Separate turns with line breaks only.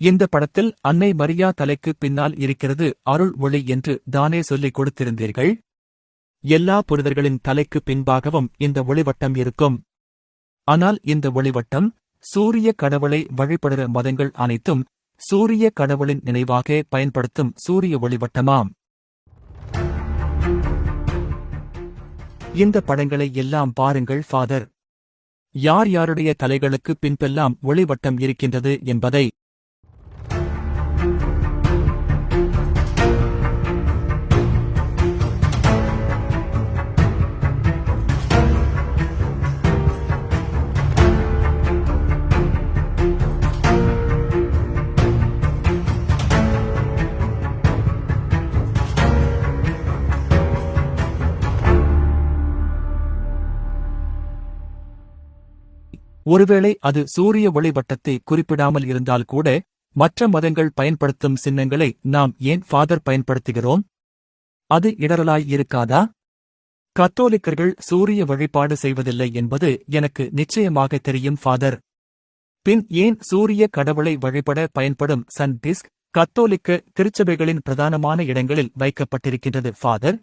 இந்த படத்தில் அன்னை மரியா தலைக்கு பின்னால் இருக்கிறது அருள் ஒளி என்று தானே சொல்லிக் கொடுத்திருந்தீர்கள்? எல்லா புனிதர்களின் தலைக்கு பின்பாகவும் இந்த ஒளிவட்டம் இருக்கும். ஆனால் இந்த ஒளிவட்டம் சூரிய கடவுளை வழிபடுற மதங்கள் அனைத்தும் சூரிய கடவுளின் நினைவாக பயன்படுத்தும் சூரிய ஒளிவட்டமாம். இந்த படங்களை எல்லாம் பாருங்கள் ஃபாதர். யார் யாருடைய தலைகளுக்கு பின்பெல்லாம் ஒளிவட்டம் இருக்கின்றது என்பதை ஒருவேளை அது சூரிய ஒளிவட்டத்தை குறிப்பிடாமல் இருந்தால் கூட மற்ற மதங்கள் பயன்படுத்தும் சின்னங்களை நாம் ஏன் ஃபாதர் பயன்படுத்துகிறோம்? அது இடரலாய் இருக்காதா? கத்தோலிக்கர்கள் சூரிய வழிபாடு செய்வதில்லை என்பது எனக்கு நிச்சயமாக தெரியும் ஃபாதர். பின் ஏன் சூரிய கடவுளை வழிபட பயன்படும் சன் டிஸ்க் கத்தோலிக்க திருச்சபைகளின் பிரதானமான இடங்களில் வைக்கப்பட்டிருக்கின்றது ஃபாதர்?